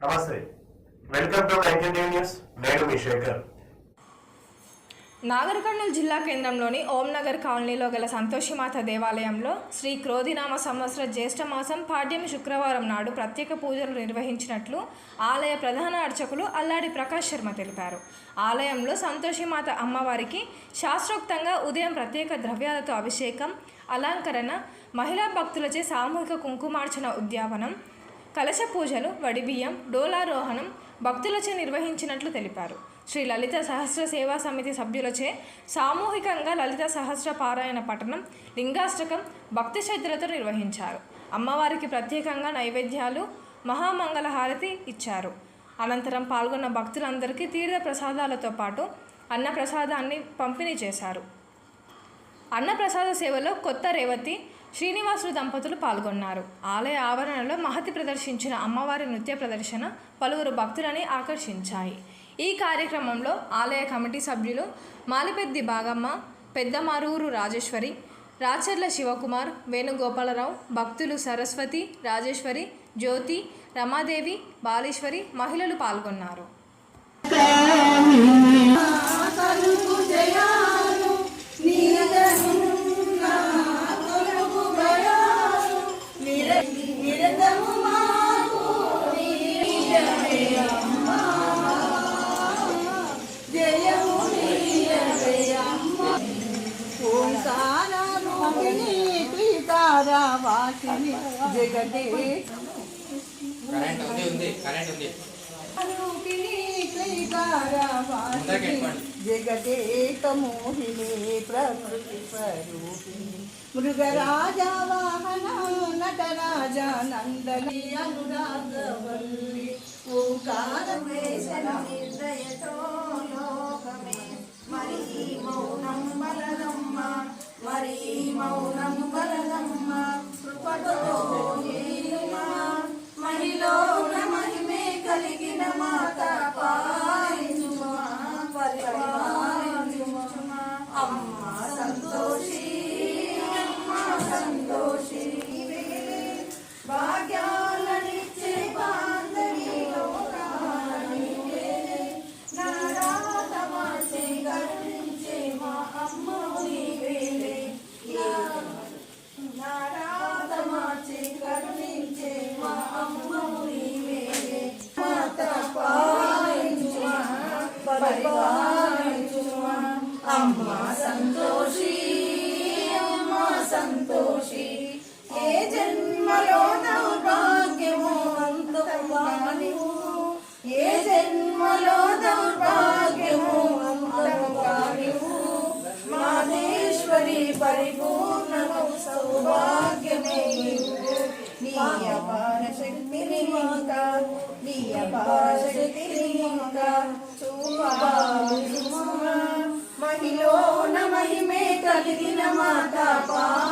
నమస్తే. Welcome to iKen news. నేను మీ శేఖర్. నాగర్ కర్నూలు జిల్లా కేంద్రంలోని ఓం నగర్ కాలనీలో గల సంతోషిమాత దేవాలయంలో శ్రీ క్రోధినామ సంవత్సర జ్యేష్ఠమాసం పాడ్యమి శుక్రవారం నాడు ప్రత్యేక పూజలు నిర్వహించినట్లు ఆలయ ప్రధాన అర్చకులు అల్లాడి ప్రకాష్ శర్మ తెలిపారు. ఆలయంలో సంతోషిమాత అమ్మవారికి శాస్త్రోక్తంగా ఉదయం ప్రత్యేక ద్రవ్యాలతో అభిషేకం అలంకరణ మహిళా భక్తులచే సామూహిక కుంకుమార్చన ఉద్యాపనం కలశ పూజలు వడిబియ్యం డోలారోహణం భక్తులచే నిర్వహించినట్లు తెలిపారు. శ్రీ లలిత సహస్ర సేవా సమితి సభ్యులచే సామూహికంగా లలిత సహస్ర పారాయణ పఠనం లింగాష్టకం భక్తి శ్రద్ధలతో నిర్వహించారు. అమ్మవారికి ప్రత్యేకంగా నైవేద్యాలు మహామంగళ హారతి ఇచ్చారు. అనంతరం పాల్గొన్న భక్తులందరికీ తీర్థ ప్రసాదాలతో పాటు అన్నప్రసాదాన్ని పంపిణీ చేశారు. అన్నప్రసాద సేవలో కొత్త రేవతి శ్రీనివాసులు దంపతులు పాల్గొన్నారు. ఆలయ ఆవరణలో మహతి ప్రదర్శించిన అమ్మవారి నృత్య ప్రదర్శన పలువురు భక్తులని ఆకర్షించాయి. ఈ కార్యక్రమంలో ఆలయ కమిటీ సభ్యులు మాలిపెద్ది బాగమ్మ పెద్దమారూరు రాజేశ్వరి రాచర్ల శివకుమార్ వేణుగోపాలరావు భక్తులు సరస్వతి రాజేశ్వరి జ్యోతి రమాదేవి బాలీశ్వరి మహిళలు పాల్గొన్నారు. రూపిణి త్రికార వాసిని జగదే కరెంట్ ఉంది ఉంది కరెంట్ ఉంది. రూపిణి త్రికార వాసిని జగదేక మోహిని ప్రకృతి స్వరూపిణి. మృగరాజ వాహన నటరాజ నందని అనురాగవల్లి. ఓంకార నిర్దయతో మౌనము ఈ కృపతో Rambla. ولدنا ما تفاوت